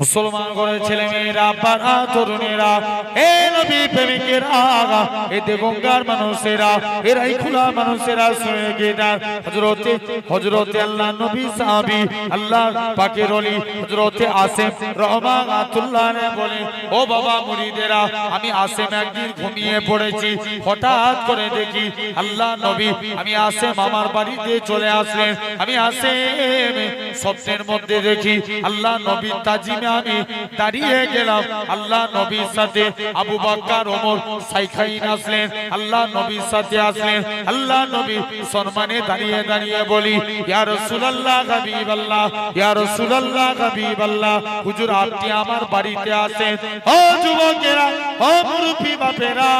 মুসলমান করে ছেলে মেয়েরা পাড়া তরুণেরা, এ নবী মানুষেরা, এরাই খোলা মানুষেরা আল্লাহ নবী আল্লাহ পাকের আসেম রহমান আতুল্লাহ বলে, ও বাবা মুরিদেরা আমি আসেম একদিন ঘুমিয়ে পড়েছি, হঠাৎ করে দেখি আল্লাহ নবী, আমি আসেম আমার বাড়িতে চলে আসলেন, আমি আসেম স্বপ্নের মধ্যে দেখি আল্লাহ নবী তাজিমে আমি দাঁড়িয়ে গেলাম। আল্লাহ নবীর সাথে আবু বাক্কার ওমর, সাইখাইন আসলেন। আল্লাহ নবীর সাথে আসলেন। আল্লাহ নবী সম্মানে দাঁড়িয়ে দাঁড়িয়ে বলি, ইয়া রাসূলুল্লাহ, হাবিবাল্লাহ, ইয়া রাসূলুল্লাহ, হাবিবাল্লাহ, হুজুর, আপনি আমার বাড়িতে আসেন। ও যুবকেরা, ও মুরব্বি বাপেরা,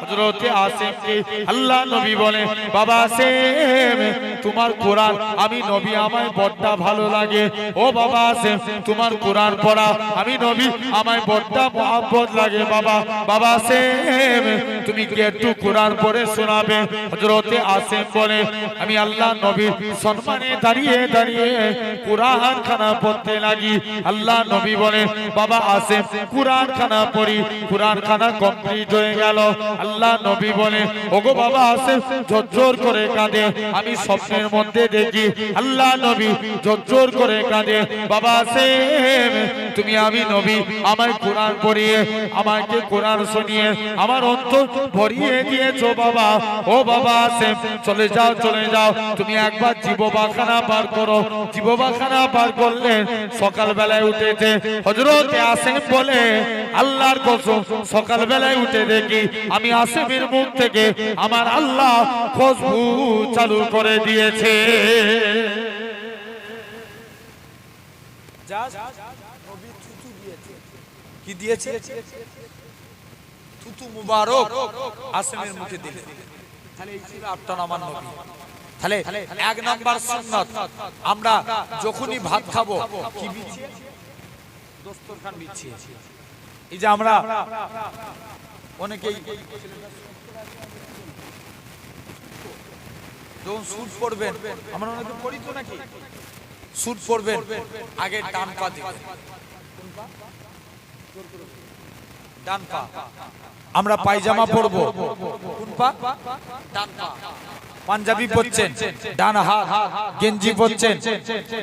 হযরতে আসেমকে আল্লাহ নবী বলে, বাবা আসেম, তোমার কোরআন, আমি নবী, আমায় বড়টা ভালো লাগে। ও বাবা আসেম, তোমার কোরআন পড়া। আমি নবী, আমায় বড়টা মহব্বত লাগে, বাবা। বাবা আসেম তুমি কি একটু কোরআন পড়ে শোনাবে? হযরতে আসেম বলে, আমি আল্লাহ নবীর সম্মানে দাঁড়িয়ে দাঁড়িয়ে কোরআন খানা পড়তে লাগি। আল্লাহ নবী বলে, বাবা আসেম কোরআন খানা পড়ি। কোরআন খানা কমপ্লিট হয়ে গেল। আল্লাহ নবী বলে, ওগো বাবা আসেম ঝরঝর করে কাঁদে। আমি স্বপ্নের মধ্যে দেখি। আল্লাহ নবী ঝরঝর করে কাঁদে, বাবা আসেম তুমি আমি নবী, আমায় কোরআন পড়িয়ে, আমাকে কোরআন শুনিয়ে, আমার অন্তর ভরিয়ে দিয়েছ বাবা। ও বাবা আসেম চলে যাও চলে যাও। তুমি একবার জীববাখানা পার করো। জীববাখানা পার করলেন সকাল বেলায় উঠেছে। হজরতে আসেম বলে, আল্লাহর কসম সকাল বেলায় উঠে দেখি আমি আসেমের মুখ থেকে আমার আল্লাহ খুশবু চালু করে দিয়েছে। কি দিয়েছে? থুতু মুবারক আসেমের মুখে দিলে। তাহলে এক নাম্বার সুন্নাত। আমরা যখনই ভাত খাব, কি বিছিয়ে? দস্তরখান বিছিয়ে। এই যে আমরা অনেকেই যখন সুট পড়বেন আমরা অনেকে পড়ি নাকি? সুট পড়বেন আগে ডান পা দিবেন। ডান পা। আমরা পায়জামা পরবো। কোন পা? ডান পা। পাঞ্জাবি পরছেন ডান হাত গেঞ্জি পরছেন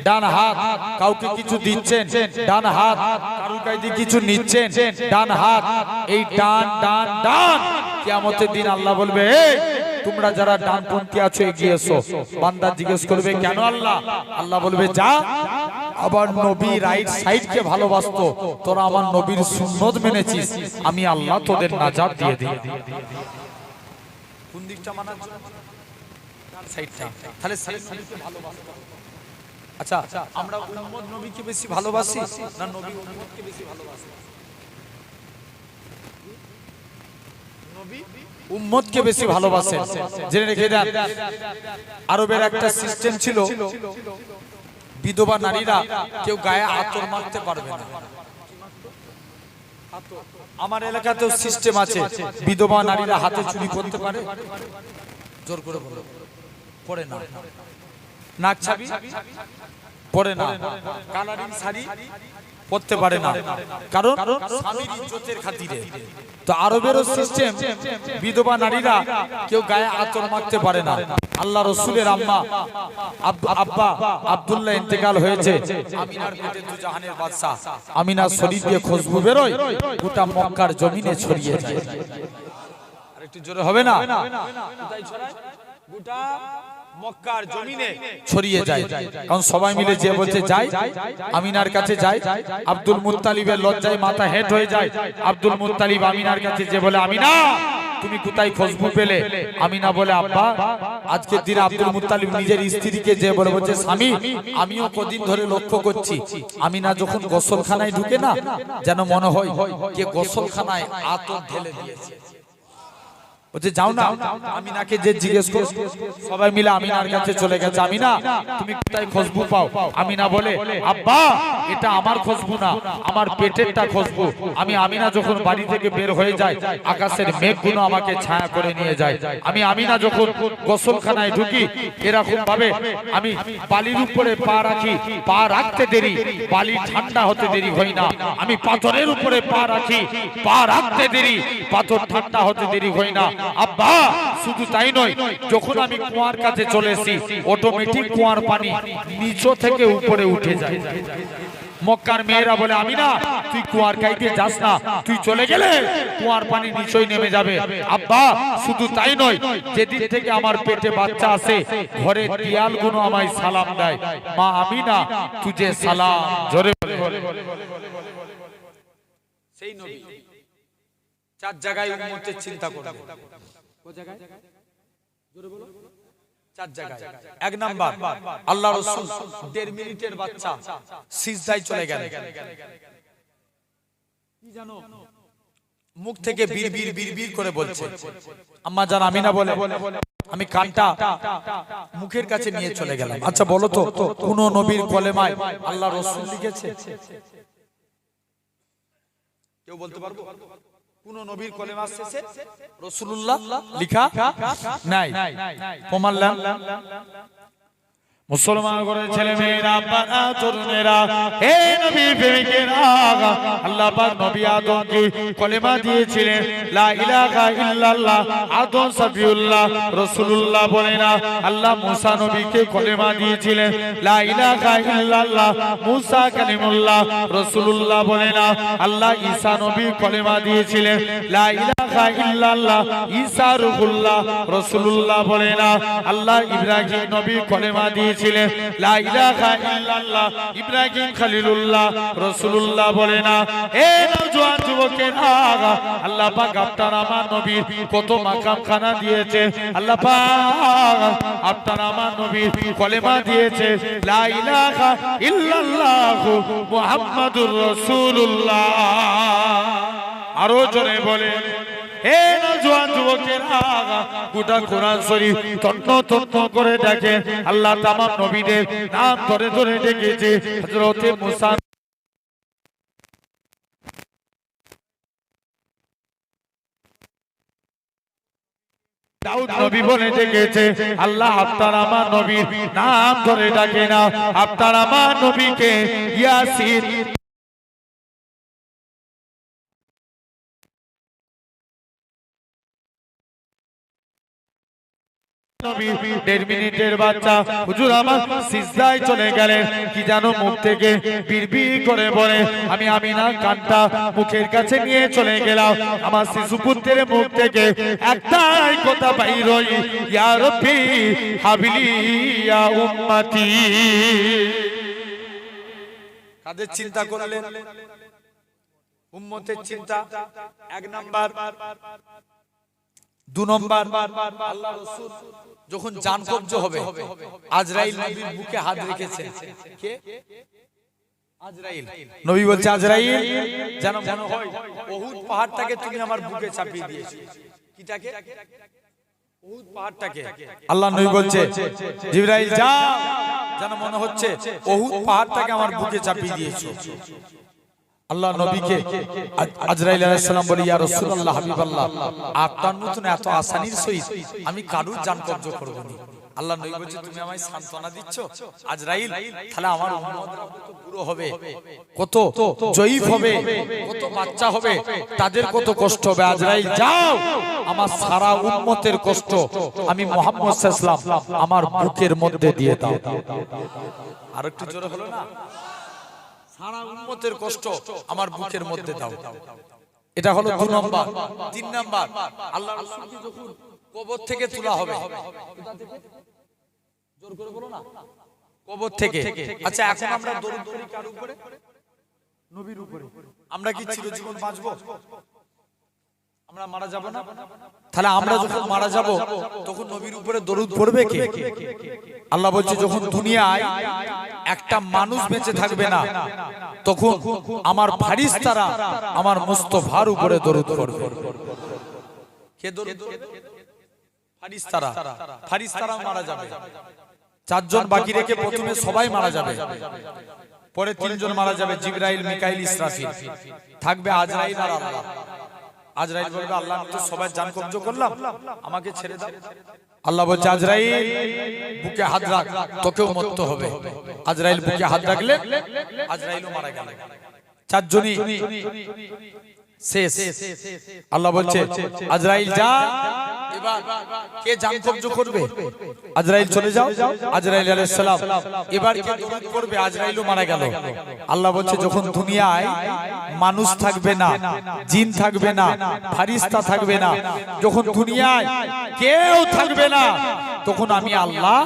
ডান হাত কাউকে কিছু দিচ্ছেন ডান হাত কারুর কাছে কিছু নিচ্ছেন ডান হাত এই ডান ডান ডান। কিয়ামতের দিন আল্লাহ বলবে "এই, তোমরা যারা ডানপন্থী আছো, এগিয়ে এসো। বান্দা জিজ্ঞেস করবে, কেন আল্লাহ? আল্লাহ বলবে, যা আবার নবী রাইট সাইড কে ভালোবাসতো, তোরা আমার নবীর সুন্নত মেনেছিস, আমি আল্লাহ তোদের নাজাত দিয়ে দিই কোন দিকটা মানার সাইডটা তাহলে সাইড সাইডকে ভালোবাসতো আচ্ছা আমরা উম্মত নবীকে বেশি ভালোবাসি না নবী উম্মতকে বেশি ভালোবাসি? নবী উম্মতকে বেশি ভালোবাসেন। জেনে রেখে দেন আরবের একটা সিস্টেম ছিল বিধবা নারীরা কেউ গায়ে আতর মারতে পারবে না। আমার এলাকাতেও সিস্টেম আছে বিধবা নারীরা হাতে চুরি করতে পারে। জোর করে বলো। পড়ে না। নাক ছাবি? পড়ে না। কালারিং শাড়ি? পড়তে পারে না। কারণ স্বামীর ইজ্জতের খাতিরে। তো আরবেরও সিস্টেম বিধবা নারীরা কেউ গায়ে আতর মারতে পারে না। আল্লাহ রসুলের আম্মা আব্বা আব্দুল্লাহ ইন্তেকাল হয়েছে। আমিনার পেটে আমিনার শরীর দিয়ে খুশবু বেরোয় গোটা মক্কার জমিনে ছড়িয়ে যায়। আরেকটু জোরে হবে না? কোথায় ছড়ায়? গোটা মক্কার জমিনে ছড়িয়ে যায়। কারণ সবাই মিলে যে বলছে যাই আমিনার কাছে যাই আব্দুল মুত্তালিবের লজ্জায় মাথা হেট হয়ে যায়। আব্দুল মুত্তালিব আমিনার কাছে যে বলে আমিনা তুমি কোথায় খুশবু পেলে? আমিনা বলে আব্বা আজকের দিনে আব্দুল মুত্তালিব নিজের স্ত্রীকে যে বলে বলছে স্বামী আমিও কদিন ধরে লক্ষ্য করছি আমিনা যখন গোসলখানায় ঢুকে না যেন মনে হয় কে গোসলখানায় আতর ঢেলে দিয়েছে। বলছে যাও না যে সবাই মিলে কাছে চলে গেছে। তুমি কোথায় পাও? বলে, আব্বা, এটা আমার খুশবু না, আমার আমি আমিনা যখন বাড়ি থেকে বের হয়ে যায় আকাশের মেঘগুলো আমাকে ছায়া করে নিয়ে যায়। আমি আমিনা যখন গোসলখানায় ঢুকি এরকম ভাবে আমি বালির উপরে পা রাখি, পা রাখতে দেরি, বালি ঠান্ডা হতে দেরি হয় না। আমি পাথরের উপরে পা রাখি, পা রাখতে দেরি, পাথর ঠান্ডা হতে দেরি হয় না। আব্বা, শুধু তাই নয়, যখন আমি কুয়ার কাছে চলে এসি অটোমেটিক কুয়ার পানি নিচো থেকে উপরে উঠে যায়। মক্কার মেয়েরা বলে আমি না তুই কুয়ার কাইতে যাস না, তুই চলে গেলে কুয়ার পানি নিচই নেমে যাবে। আব্বা, শুধু তাই নয়, যেদিন থেকে আমার পেটে বাচ্চা আছে ঘরে দিয়ালগুলো আমায় সালাম দেয়। মা আমি না তুঝে সালাম, জোরে সেই নবী। চার জায়গায় উম্মতের চিন্তা করবে। চার জায়গায়। এক নাম্বার আল্লাহ রসুল দেড় মিনিটের বাচ্চা সিজদায় চলে গেলেন। কি জানো? মুখ থেকে বীর বীর বীর বীর করে বলছে। আম্মা জান আমি না বলে আমি কানটা মুখের কাছে নিয়ে চলে গেলাম। আচ্ছা বলো তো কোন নবীর কলেমায় আল্লাহ রসুল লিখেছে? কেউ বলতে পারব? কোন নবীর কলেমা শেষে রসুল্লাহ লিখা নাই। প্রমাণলাম মুসলমান করে ছেলে মেয়েরা বাবা তরুণেরা হে নবী প্রেমিকেরা আল্লাহ পাক নবী আদমকে কলেমা দিয়েছিলেন লা ইলাহা ইল্লাল্লাহ আদম সাফিউল্লাহ রাসূলুল্লাহ বলে না আল্লাহ মুসা নবীকে কলেমা দিয়েছিলেন লা ইলাহা ইল্লাল্লাহ মুসা কালিমুল্লাহ রাসূলুল্লাহ বলে না আল্লাহ ঈসা নবী কলেমা দিয়েছিলেন লা ইলাহা ইল্লাল্লাহ ঈসা রুহুল্লাহ রাসূলুল্লাহ বলে না আল্লাহ ইব্রাহিম নবী কলেমা দিয়েছিলেন ইল্লাল্লাহ। ইব্রাহিম খলিলুল্লাহ রাসূলুল্লাহ বলে না এ নওজোয়ান যুবকেরা, আল্লাহ পাক আপনার আমার নবীর কত মাকাম খানা দিয়েছে। আল্লাহ পাক আপনার আমার নবীর কলেমা দিয়েছে, লা ইলাহা ইল্লাল্লাহ মুহাম্মাদুর রাসূলুল্লাহ। আরও জোরে বলে ডেকেছে আল্লাহ আপনার আমার নবীর নাম ধরে ডাকে না আপনার আমার নবীকে ইয়াসিন নবী দেড় মিনিটের বাচ্চা। হুজুর আমার সিজদায় চলে গেলেন কি জানো মুখ থেকে বিড়বিড় করে বলে, আমি আমি না কানটা মুখের কাছে নিয়ে চলে গেলাম। আমার শিশু পুত্রের মুখ থেকে একটাই কথা বাইর হই ইয়া রব্বি হাবিলি ইয়া উম্মতি। কাদের চিন্তা করলেন? উম্মতের চিন্তা এক নাম্বার। দু নম্বর। আল্লাহ রাসূল যখন জান কবজ হবে আজরাইল নবীর বুকে হাত রেখেছে কে? আজরাইল। নবী বলছে আজরাইল যেন মনে হয় বহুত পাহাড়টাকে তুমি আমার বুকে চাপিয়ে দিয়েছ। কিটাকে? আল্লাহ নবী বলছে জিবরাইল যাও যেন মনে হচ্ছে বহুত পাহাড়টাকে আমার বুকে চাপিয়ে দিয়েছ। আল্লাহ নবীকে আজরাইল আলাইহিস সালাম বলি ইয়া রাসূলুল্লাহ হাবিবাল্লাহ আপনার মতন এত আসানির সহিত আমি কারুর জান কবজ করব না? আল্লাহ নবী বলছে তুমি আমায় সান্তনা দিচ্ছ? আজরাইল তাহলে আমার উম্মতরা কত বুড়ো হবে কত জয়ীফ হবে কত বাচ্চা হবে তাদের কত কষ্ট হবে? আজরাইল যাও আমার সারা উম্মতের কষ্ট আমি মুহাম্মদ সাল্লাল্লাহু আলাইহি আমার বুকের মধ্যে দিয়ে দাও। আর একটু জোরে হলো না? সারা উম্মতের কষ্ট আমার বুকের মধ্যে দাও। এটা হলো দু নম্বর। তিন নম্বর। আল্লাহ যখন কবর থেকে তোলা হবে। জোর করে বলো না। কবর থেকে। আচ্ছা এখন আমরা দরুদ কার উপরে? নবীর উপরে। আমরা কি চিরজীবন বাঁচবো? আমরা মারা যাব না? তাহলে আমরা যখন মারা যাব তখন নবীর উপরে দরুদ পড়বে কে? আল্লাহ বলছে যখন দুনিয়ায় একটা মানুষ বেঁচে থাকবে না তখন আমার ফারিস্তারা আমার মুস্তফার উপরে দরুদ পড়বে। কে দরুদ ফারিস্তারা। ফারিস্তারা মারা যাবে। চারজন বাকি রেখে প্রথমে সবাই মারা যাবে। পরে তিনজন মারা যাবে জিবরাইল মিকাইল ইসরাফিল। থাকবে আজরাইল আর আল্লাহ। আজরাইল বলবে আল্লাহ আমি তো সবাই জান কবজ করলাম আমাকে ছেড়ে দাও। আল্লাহ বলছে আজরাইল বুকে হাত রাখ তোকেও মরতে হবে। আজরাইল বুকে হাত রাখলে আজরাইলও মারা গেল। চারজনই শেষ। আল্লাহ বলছে আজরাইল যা এবার কে জান কবজ করবে? আজরাইল চলে যাও আজরাইল আলাইহিস সালাম। এবার কে দরুদ পড়বে আজরাইলও মারা গেল। আল্লাহ বলছে যখন দুনিয়ায় মানুষ থাকবে না জিন থাকবে না ফারিস্তা থাকবে না যখন দুনিয়ায় কেউ থাকবে না তখন আমি আল্লাহ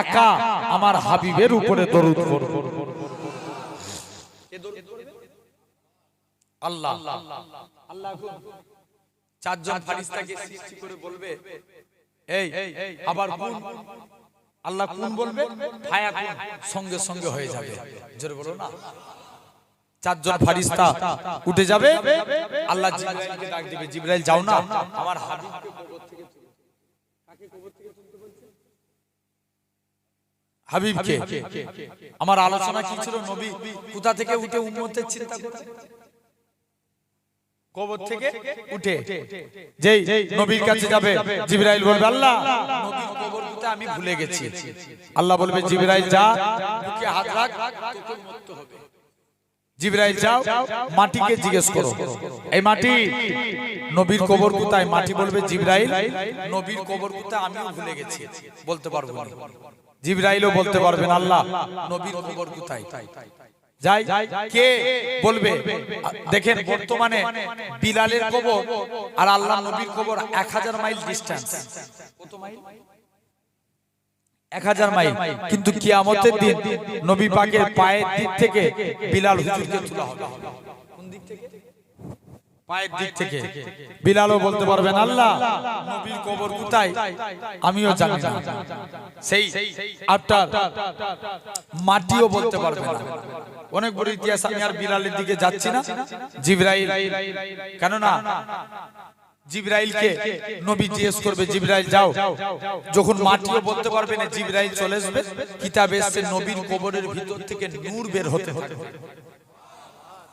একা আমার হাবিবের উপরে দরুদ পড়ব আল্লাহ। আল্লাহ। চারজন ফারিস্তাকে সৃষ্টি করে বলবে এই আবার কোন? আল্লাহ কোন বলবে? ফায়া কোন? সঙ্গে সঙ্গে হয়ে যাবে। জোরে বলো না। চারজন ফারিস্তা উঠে যাবে? আল্লাহ জিবরাইলকে ডাক দিবে জিবরাইল যাও না। আমার হাবিবকে কবর থেকে। কাকে কবর থেকে তুলতে বলছে? হাবিবকে। আমার আলোচনা কি ছিল? নবী কোথা থেকে উঠে উম্মতের চিন্তা করছে কবর থেকে উঠে যেই নবীর কাছে যাবে জিবরাইল বলবে আল্লাহ নবীর আমি ভুলে গেছি আল্লাহ বলবে জিবরাইল যা হাত রাখ তোকে মরতে হবে জিবরাইল যাও মাটিকে জিজ্ঞেস করো এই মাটি নবীর কবর কোথায় মাটি বলবে জিবরাইল নবীর কবর কোথায় আমিও ভুলে গেছি বলতে পারব জিবরাইলও বলতে পারবেন আল্লাহ নবীর কবর কোথায় যাই কে বলবে? দেখেন বর্তমানে বিলালের কবর আর আল্লাহ নবীর কবর এক হাজার মাইল ডিস্টেন্স কত মাইল? এক হাজার মাইল। কিন্তু কিয়ামতের দিন নবী পাকের পায়ের দিক থেকে বিলাল হুজুরকে তোলা হবে। কোন দিক থেকে? পায়ের দিক থেকে। বিলালও বলতে পারবেন আল্লাহ নবীর কবর কোথায়? আমিও জানি না। সেই আপনার মাটিও বলতে পারবে না। অনেক বড় ইতিহাস আমি আর বিলালের দিকে যাচ্ছি না। জিবরাইল। কেননা জিবরাইলকে নবী জিজ্ঞেস করবে জিবরাইল যাও। যখন মাটিও বলতে পারবে না জিবরাইল চলে আসবে। কিতাবে এসে নবীর কবরের ভিতর থেকে নূর বের হতে হবে।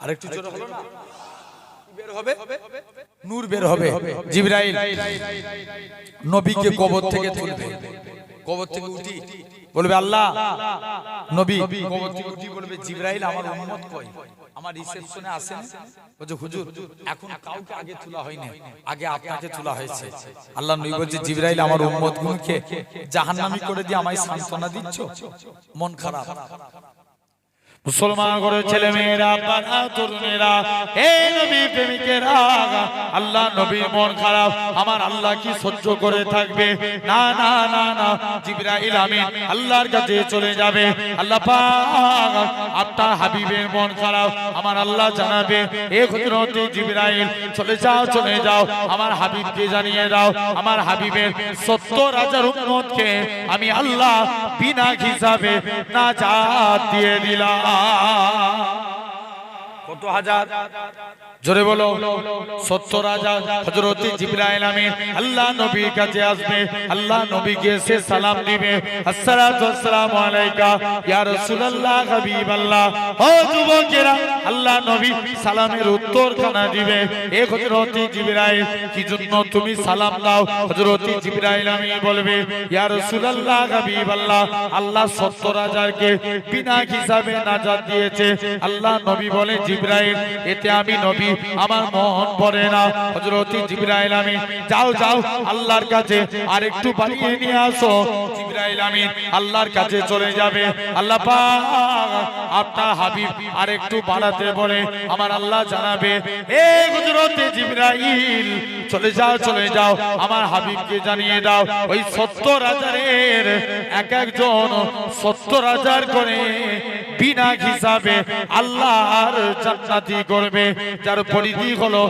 আরেকটু জোরে হলো না। বের হবে? নূর বের হবে। জিবরাইল। নবীকে কবর থেকে তুলবে। কবর থেকে উঠি। বলবে আল্লাহ নবী। বলবে জিব্রাইল আমার উম্মত কই আমার রিসেপশনে আসেন। বলছে হুজুর এখন কাউকে আগে তোলা হয়নি আগে আপনাকে তোলা হয়েছে। আল্লাহ নবী বলছে জিব্রাইল আমার উম্মত গুলোকে জাহান্নামী করে দিয়ে আমায় সান্ত্বনা দিচ্ছ? মন খারাপ। মুসলমান করে ছেলে মেয়েরা বাধা তরুণেরা, হে নবী প্রেমিকেরা, আল্লাহ নবীর মন খারাপ, আমার আল্লাহ কি সহ্য করে থাকবে? না না না না, জিবরাইল আমিন আল্লাহর কাছে চলে যাবে। আল্লাহ পাক আপনার হাবিবের মন খারাপ, আমার আল্লাহ জানাবে এ হযরতে জিবরাইল, চলে যাও চলে যাও, আমার হাবিবকে জানিয়ে দাও, আমার হাবিবের 70 হাজার উম্মতকে আমি আল্লাহ বিনা হিসাবে নাজাত দিয়ে দিলাম। কত হাজার? জোরে বলো সত্তর হাজার হজরত জিবরাইল আমিন, আল্লাহ নবীর কাছে আসবে, আল্লাহ নবীকে এসে সালাম দিবে। আসসালাতু আসসালামু আলাইকা, ইয়া রাসূলুল্লাহ হাবিবাল্লাহ। ও যুবকেরা, আল্লাহ নবী সালামের উত্তর খানা দিবে। এ হযরত জিবরাইল, কি জন্য তুমি সালাম দাও? হযরত জিবরাইল আমিন বলবে, ইয়া রাসূলুল্লাহ হাবিবাল্লাহ, আল্লাহ সত্তর হাজারকে বিনা হিসাবে নাজাত দিয়েছে। আল্লাহ নবী বলে, জিবরাইল, এতে আমি নবী আমার মন পড়ে না। হযরত জিবরাইল আমিন, যাও যাও, আল্লাহর কাছে আর একটু বাড়িয়ে নিয়ে আসো। আমিন, আল্লাহর কাছে চলে যাবে। আল্লাহ আপনার হাবিব আর একটু বাড়াতে বলে, আমার আল্লাহ জানাবে, এ হযরত জিবরাইল, চলে যাও চলে যাও, আমার হাবিবকে জানিয়ে দাও। ওই এক একজন সত্তর হাজার করে বিনা হিসাবে আল্লাহর জান্নাতি করবে। যার পরিধি হলো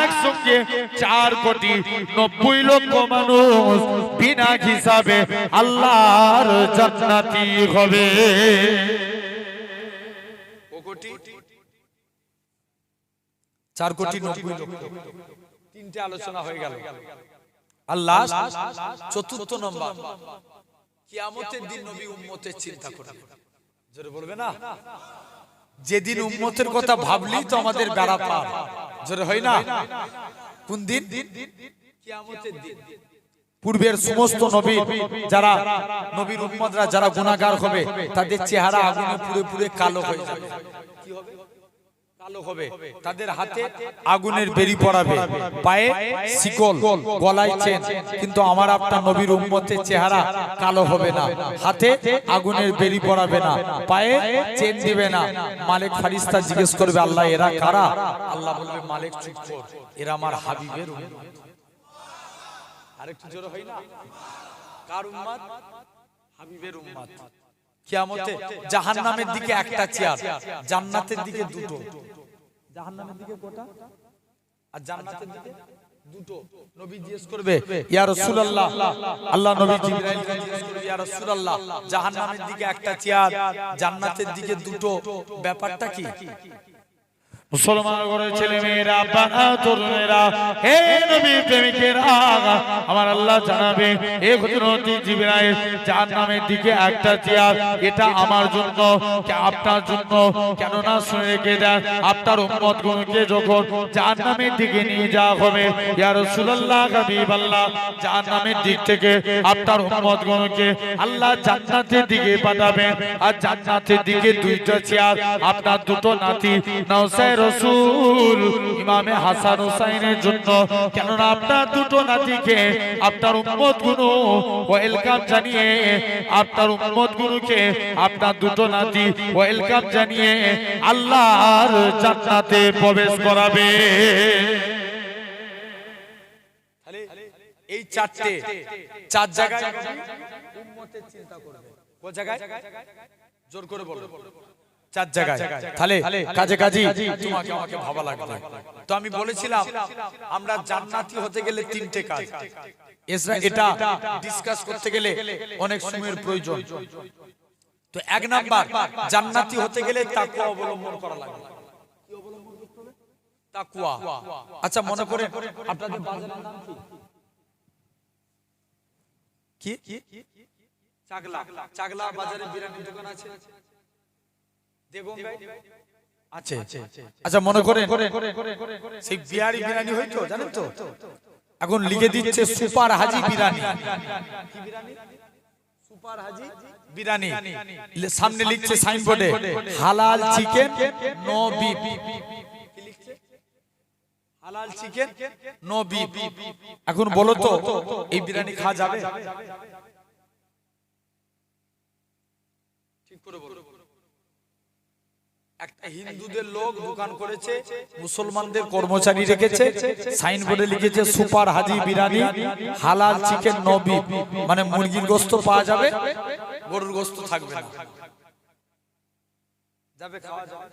একসঙ্গে চার কোটি নব্বই লক্ষ মানুষ। বিনা হিসাবে আল্লাহর জান্নাতি হবে। চার কোটি নব্বই লক্ষ। তিনটে আলোচনা হয়ে গেল। আল্লাহ চতুর্থ নম্বর। কিয়ামতের দিন নবী উম্মতের চিন্তা করবে। জোরে বলবে না? যেদিন উম্মতের কথা ভাবলি তো আমাদের বেড়া পার জোরে হয় না? কোন দিন? পূর্বের সমস্ত নবী যারা নবীর উম্মতরা যারা গুণাগার হবে তাদের চেহারা আগুনে পুরে পুরে কালো হয়ে যাবে। কি হবে? কালো হবে। তাদের হাতে আগুনের বেরি পড়াবে পায়ে শিকল গলায় চেন। কিন্তু আমার আপনার নবীর উম্মতের চেহারা কালো হবে না। হাতে আগুনের বেরি পড়াবে না। পায়ে চেন দিবে না। মালিক ফারিস্তা জিজ্ঞেস করবে আল্লাহ এরা কারা? আল্লাহ বলবে মালিক চুপ কর। এরা আমার হাবিবের উম্মত। আরেকটু জোরে হয় না? কার উম্মত? হাবিবের উম্মত। কিয়ামতে জাহান্নামের দিকে একটা চেয়ার জান্নাতের দিকে দুটো। জাহান্নামের দিকে কোটা? আর জান্নাতের দিকে? দুটো। নবী জিজ্ঞেস করবে ইয়া রাসূলুল্লাহ। আল্লাহ নবী জিবরাইল জিজ্ঞেস করবে ইয়া রাসূলুল্লাহ জাহান্নামের দিকে একটা চেয়ার জান্নাতের দিকে দুটো। ব্যাপারটা কি? মুসলমান করে ছেলে মেয়েরা বানা তরুণেরা, হে নবী প্রেমিকেরা আমার আল্লাহ জানাবে এ হযরতি জিবরাইল জাহান্নামের দিকে একটা চেয়ার, এটা আমার জন্য আপনার জন্য কেন না শুনে রেখে দেন, আপনার উম্মত গণকে যখন জাহান্নামের দিকে নিয়ে যাওয়া হবে, ইয়া রাসূলুল্লাহ, হাবিবাল্লাহ জাহান্নামের দিক থেকে আপনার উম্মত গণকে আল্লাহ জান্নাতের দিকে পাঠাবেন, আর জান্নাতের দিকে দুইটা চেয়ার, আপনার দুটো নাতি নওসাই রসুল ইমামে হাসান হুসাইনের জন্য। কেননা আপনার দুটো নাতিকে আপনার উম্মতগুলো ওয়েলকাম জানিয়ে আপনার উম্মত গুলোকে আপনার দুটো নাতি ওয়েলকাম জানিয়ে আল্লাহর জান্নাতে প্রবেশ করাবে। তাহলে এই চারটে চার জায়গায় উম্মতের চিন্তা করবে। কোন জায়গায়? জোর করে বলো। চার জায়গায়। তাহলে কাজে কাজে তোমাকে আমাকে ভাবা লাগবে। তো আমি বলেছিলাম আমরা জান্নাতি হতে গেলে তিনটে কাজ। এসরা এটা ডিসকাস করতে গেলে অনেক সময়ের প্রয়োজন। তো এক নাম্বার জান্নাতি হতে গেলে তাকওয়া অবলম্বন করা লাগবে। কি অবলম্বন করতে হবে? তাকওয়া। আচ্ছা মনে করে আপনাদের বাজারের নাম কি? কি? চাগলা। চাগলা বাজারে বিরিয়ানি দোকান আছে? আছে। আচ্ছা মনে করে সেই বিহারি বিরিয়ানি হইতো জানেন তো? এখন লিখে দিচ্ছে সুপার হাজি বিরিয়ানি কি বিরিয়ানি সুপার হাজি বিরিয়ানি সামনে লিখছে সাইনবোর্ডে হালাল চিকেন নো লিখছে? হালাল চিকেন নো বিফ। এখন বলো তো এই বিরিয়ানি খাওয়া যাবে। ঠিক করে বলো। একটা হিন্দুদের লোক দোকান করেছে মুসলমানদের কর্মচারী রেখেছে লিখেছে সুপার হাজি হালাল চিকেন মানে মুরগির গোস্ত পাওয়া যাবে গরুর গোস্ত থাকবে না। যাবে খাওয়া যাবে।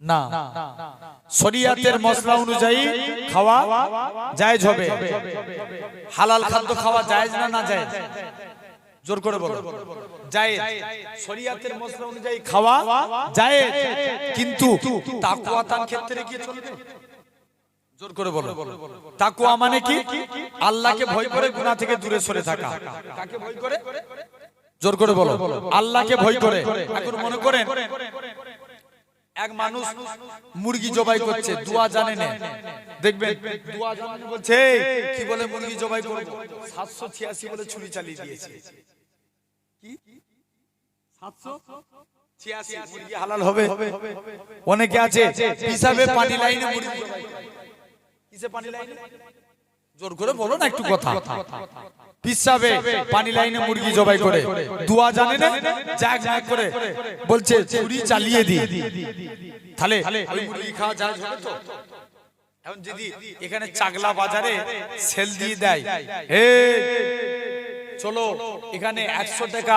না শরিয়াতের মশলা অনুযায়ী খাওয়া জায়েজ হবে। হালাল খাদ্য খাওয়া জায়েজ না না জায়েজ? জোর করে বলো। মানে জোর করে বলো। আল্লাহকে ভয় করে। এখন মনে করেন, এক মানুষ মুরগি জবাই করছে, দুয়া জানে না। দেখবেন, দুয়া জানে বলছে কি বলে মুরগি জবাই করব? 786 বলে ছুরি চালিয়ে দিয়েছে। কি 786 মুরগি হালাল হবে। অনেকে আছে হিসাবে পানি লাইনে মুরগি জবাই করে। কিসে পানি লাইনে? জোর করে বলো না একটু কথা। পিসাবে পানি লাইনে মুরগি জবাই করে। দুয়া জানে না? জাগ জাগ করে। বলছে ছুরি চালিয়ে দি তাহলে ওই মুরগি খাওয়া যায় হবে তো? এখন যদি এখানে চাগলা বাজারে সেল দিয়ে দেয় হে চলো এখানে একশো টাকা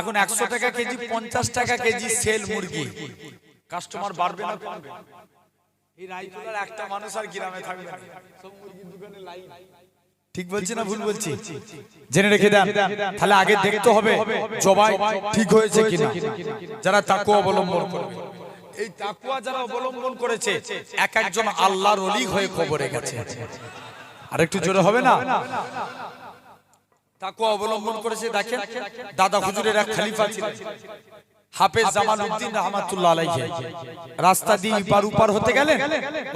এখন একশো টাকা কেজি পঞ্চাশ টাকা কেজি সেল মুরগি। কাস্টমার বাড়বে না কমবে এই রায়পুরার একটা মানুষ আর গ্রামে থাকবে না। সব মুরগির দোকানে লাইন ঠিক বলছি না ভুল বলছি জেনে রেখে দেন তাহলে আগে দেখতে হবে জবাই ঠিক হয়েছে কিনা যারা তাকে অবলম্বন করবে। এই তাকুয়া যারা অবলম্বন করেছে এক একজন আল্লাহর অলি হয়ে কবরে গেছে। আর একটু জোরে হবে না? তাকুয়া অবলম্বন করেছে দেখেন দাদা হুজুরের এক খলিফা ছিলেন। হাফেজ জামাল উদ্দিন রহমাতুল্লাহ আলাইহি। রাস্তা দিয়ে উপার হতে গেলেন?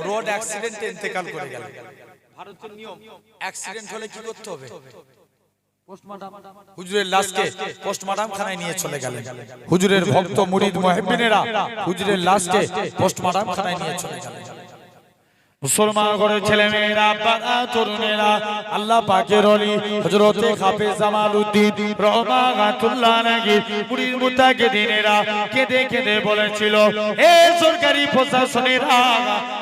রোড অ্যাক্সিডেন্টে ইন্তেকাল করে গেলেন। ভারতের নিয়ম। অ্যাক্সিডেন্ট হলে কি করতে হবে? হুজুরের লাশকে পোস্টমর্টম খানায় নিয়ে চলে গেলেন। হুজুরের ভক্ত মুরিদ মুহিব্বিনেরা হুজুরের লাশকে পোস্টমর্টম খানায় নিয়ে চলে গেলেন। মুসলমান করে ছেলে মেয়েরা তরুণেরা, আল্লাহ পাকের অলি নাকি পুরীর বলেছিল, এ সরকারি প্রশাসনেরা,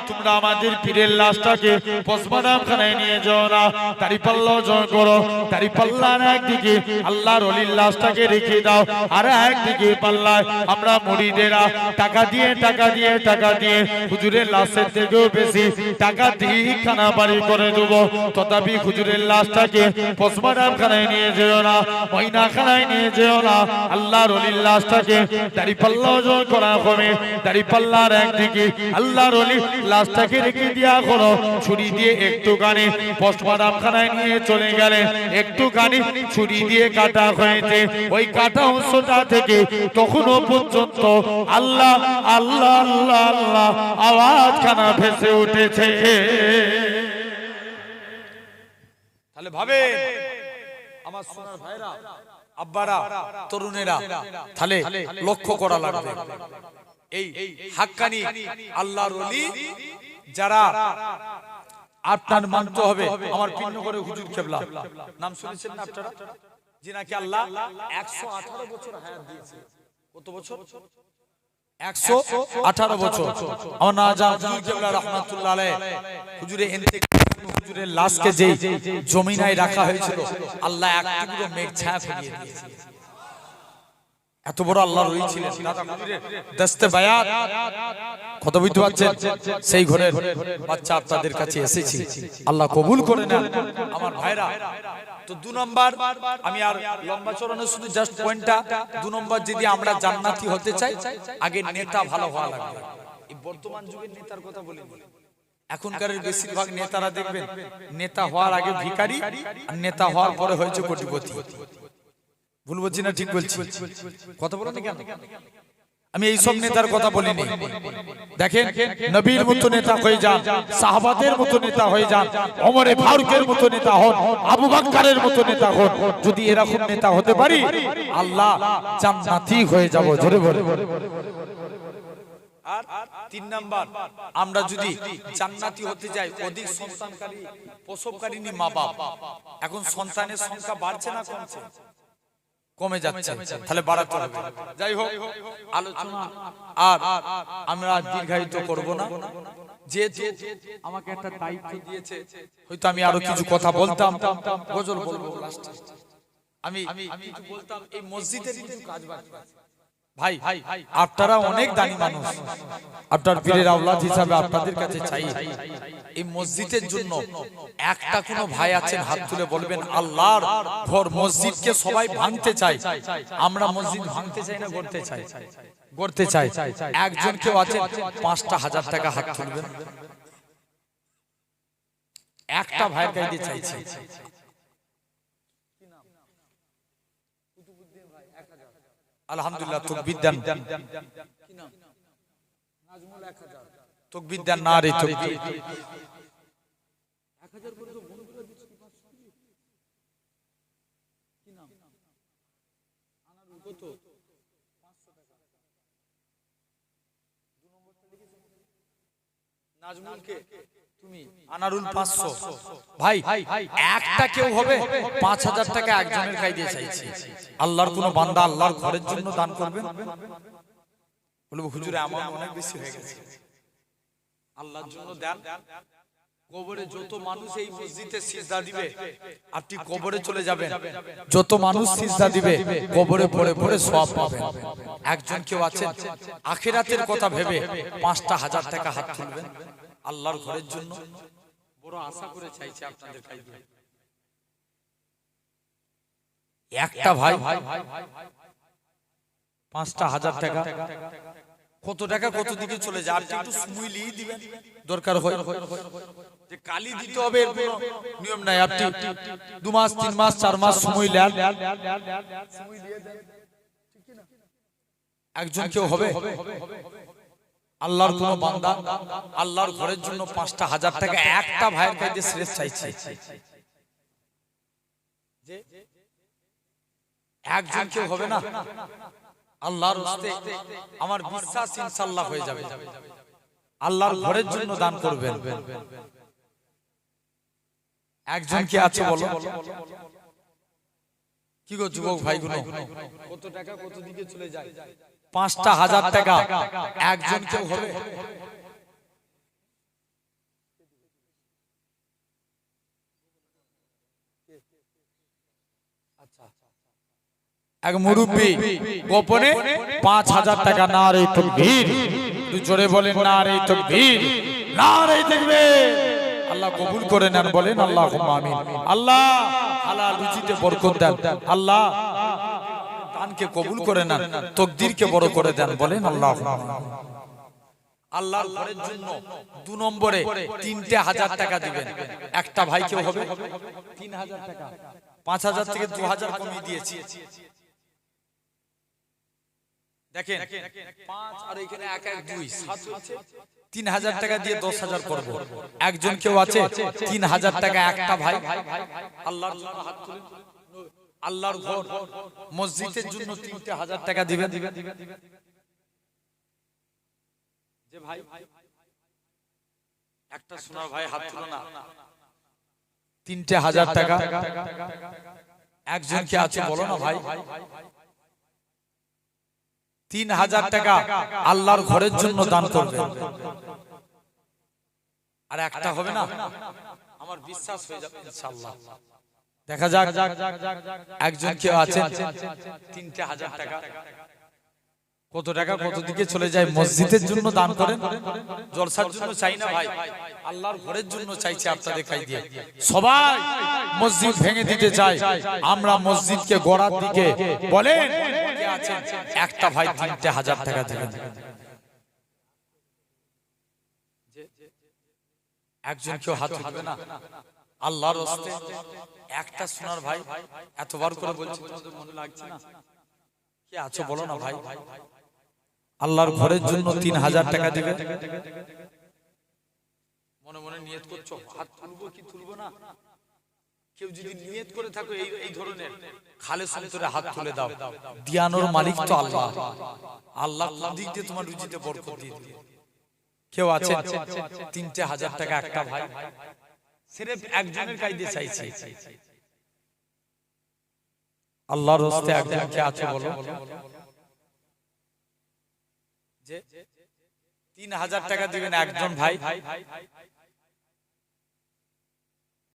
তোমরা আমাদের পীরের লাশটাকে পোস্টমর্টম খানায় নিয়ে যাও না দাড়ি পাল্লা জয় করো দাড়ি পাল্লার একদিকে আল্লাহর অলির লাশটাকে রেখে দাও, আর একদিকে পাল্লায় আমরা মুড়িদেরা টাকা দিয়ে টাকা দিয়ে টাকা দিয়ে হুজুরের লাশের থেকেও বেশি টাকা দিয়ে খানা বাড়ি করে দেব। তথাপি হুজুরের লাশটাকে পোস্টমর্টম খানায় নিয়ে যেও না মহিনা খানায় নিয়ে যেও না। আল্লাহর অলির লাশটাকে দাড়ি পাল্লা ওজন করা হবে। দাড়ি পাল্লার একদিকে আল্লাহর অলির লাশটাকে রেখে দেওয়া হলো। ছুরি দিয়ে একটুখানি পোস্টমর্টম খানায় নিয়ে চলে গেলেন একটুখানি ছুরি দিয়ে কাটা হয়েছে। ওই কাটা অংশটা থেকে তখনও পর্যন্ত আল্লাহ আল্লাহ আল্লাহ আল্লাহ আওয়াজ খানা ভেসে উঠেছে। তাহলে ভাবে আমার সোনার ভাইরা, আব্বারা, তরুণেরা, তাহলে লক্ষ্য করা লাগবে। এই হাক্কানি আল্লাহর যারা আপনার মানতে হবে, আমার পিন্ন করে হুজুর কেবলা। নাম শুনেছেন না আপনারা? যে নাকি আল্লাহ একশো আঠারো বছর হায়াত দিয়েছে। কত বছর? একশো আঠারো বছর। না রাখা হয়েছিল, আল্লাহ মেঘ এত বড় আল্লাহ কত বুঝতে পারছেন সেই ঘরের বাচ্চা আপনাদের কাছে এসেছি। আল্লাহ কবুল করে নেন। আমার ভাইরা তো দু নম্বর, আমি আর লম্বা চরণে শুধু জাস্ট পয়েন্টটা দু নম্বর, যদি আমরা জান্নাতি হতে চাই, আগে নেতা ভালো হওয়া লাগবে। এই বর্তমান যুগের নেতার কথা বলি। এখনকার বেশিরভাগ নেতারা দেখবেন, নেতা হওয়ার আগে ভিখারি, আর নেতা হওয়ার পরে হয়েছে কোটিপতি। ভুল বলছি না, ঠিক বলছি? কথা বলো না কেন? আমি এই সব নেতার কথা বলিনি। দেখেন নবীর মতো নেতা হয়ে যান সাহাবাদের মতো নেতা হয়ে যান ওমরে ফারুকের মতো নেতা হন আবু বাক্কারের মতো নেতা হন। যদি এরকম নেতা হতে পারি আল্লাহ জান্নাতি হয়ে যাব জোরে বলে। আর তিন নাম্বার আমরা যদি জান্নাতি হতে যাই অধিক সন্তানকারী প্রসবকারিনী মা বাপ এখন সন্তানের সংখ্যা বাড়ছে না কমছে? কমে যাচ্ছে। তাহলে বাড়াতে হবে। যাই হোক আলোচনা। আর আমরা দীর্ঘায়িত করব না। যে আমাকে একটা দায়িত্ব দিয়েছে হয়তো আমি আরও কিছু কথা বলতাম। গজল বলব লাস্টে। আমি কিছু বলতাম। এই মসজিদের কিছু কাজ বাকি আছে। ভাই, আপনারা অনেক দানি মানুষ। আপনার পীরের আওলাদ হিসাবে আপনাদের কাছে চাই। এই মসজিদের জন্য একটা কোনো ভাই আছেন, হাত তুলে বলবেন, আল্লাহর ঘর মসজিদকে সবাই ভাঙতে চাই আমরা মসজিদ ভাঙতে চাই না, গড়তে চাই। গড়তে চাই। একজন কেউ আছেন, পাঁচটা হাজার টাকা হাত তুলবেন। একটা ভাইয়ের গাইতে চাইছি। আলহামদুলিল্লাহ তকবির দেন। তকবির দেন। না রে তকবির আনারুল পাঁচশো। ভাই একটা কেউ হবে পাঁচ হাজার টাকা একজনের গাই চাইছি। আল্লাহর কোন বান্দা আল্লাহর ঘরের জন্য দান করবেন? বলব হুজুরে আমার অনেক বেশি হয়ে গেছে। আল্লাহর জন্য দেন। কবরে যত মানুষ এই মসজিদে সিজদা দিবে আপনি কবরে চলে যাবেন। যত মানুষ সিজদা দিবে কবরে পড়ে পড়ে সওয়াব পাবেন একজন কেউ আছে আখেরাতের কথা ভেবে পাঁচটা হাজার টাকা হাত তুলবেন। আল্লাহর ঘরের জন্য। বড় আশা করে চাইছি আপনাদের কাছে একটা ভাই পাঁচটা হাজার টাকা। কত টাকা কত দিকে চলে যায়। আপনি একটু দিবেন দরকার হয়। যে কালি দিতে হবে নিয়ম নাই। আপনি দু মাস তিন মাস চার মাস সময় নেন একজন কেউ হবে। আল্লাহর কোন বান্দা আল্লাহর ঘরের জন্য পাঁচটা হাজার টাকা একটা ভাইয়ের কাছে শ্রেষ্ঠ চাইছে। একজন কেউ হবে না আল্লাহর আমার বিশ্বাস ইনশাল্লাহ হয়ে যাবে। আল্লাহর ঘরের জন্য দান করবেন। একজন কি আছে বলো। কি গো যুবক ভাইগুলো কত টাকা কত দিকে চলে যায়? পাঁচটা হাজার টাকা। একজন কেউ হবে। এক মুরব্বী গোপনে পাঁচ হাজার টাকা। না রে তকবীর। একটু জোরে বলেন না রে তকবীর। না রে দেখবে আল্লাহ কবুল করে নেন বলেন আল্লাহ আমিন। আল্লাহ হালাল রুজিতে বরকত দেন। আল্লাহ দানকে কবুল করে নেন তকদিরকে বড় করে দেন বলেন আল্লাহ আল্লাহর ঘরের জন্য দু নম্বরে তিনটে হাজার টাকা দিবেন। একটা ভাই কেউ হবে? তিন হাজার টাকা। পাঁচ হাজার থেকে দু হাজার কমিয়ে দিয়েছি। দেখেন পাঁচ আর এখানে এক এক দুই তিন হাজার টাকা দিয়ে দশ হাজার করব। একজন কেউ আছে? তিন হাজার টাকা একটা ভাই। আল্লাহর জন্য হাত আল্লাহর ঘর মসজিদের জন্য তিনটে হাজার টাকা দিবেন। যে ভাই একটা সোনার ভাই হাত তুলো না। তিনটে হাজার টাকা। একজন কে আছে বলো না ভাই? তিন হাজার টাকা আল্লাহর ঘরের জন্য দান করবে। আর একটা হবে না? আমার বিশ্বাস হয়ে যাবে ইনশাআল্লাহ। দেখা যাক একজন কেউ আছেন? তিনটে হাজার টাকা। কত টাকা? কত দিকে চলে যায়? মসজিদের জন্য দান করেন? জলসার জন্য চাই না ভাই? আল্লাহর ঘরের জন্য চাইছে আপনাদের খাই দিয়ে। সবাই মসজিদ ভেঙে দিতে চায়। আমরা মসজিদকে গড়ার দিকে। বলেন একটা ভাই তিনটে হাজার টাকা দেবেন একজন কেউ হাত উঠাবে না? আল্লাহর হস্তে একটা সোনার ভাই এতবার করে বলছি মনে লাগছে না? কে আছো বলো না ভাই? আল্লাহর ঘরের জন্য তিন হাজার টাকা দিবে? মনে মনে নিয়ত করছ, হাত তুলবো কি তুলবো না? কেউ যদি নিয়ত করে থাকো, এই এই ধরনের খালে সন্তরে হাত তুলে দাও। দিয়ানোর মালিক তো আল্লাহ। আল্লাহ কোন দিক দিয়ে তোমার রুজিতে বরকত দিয়ে দিবে? কেউ আছে? তিনটে হাজার টাকা একটা ভাই। সিরেফ একজনের কাইদে চাইছি। আল্লাহর হস্তে একজন কে আছে বলো? যে তিন হাজার টাকা দিবেন একজন ভাই।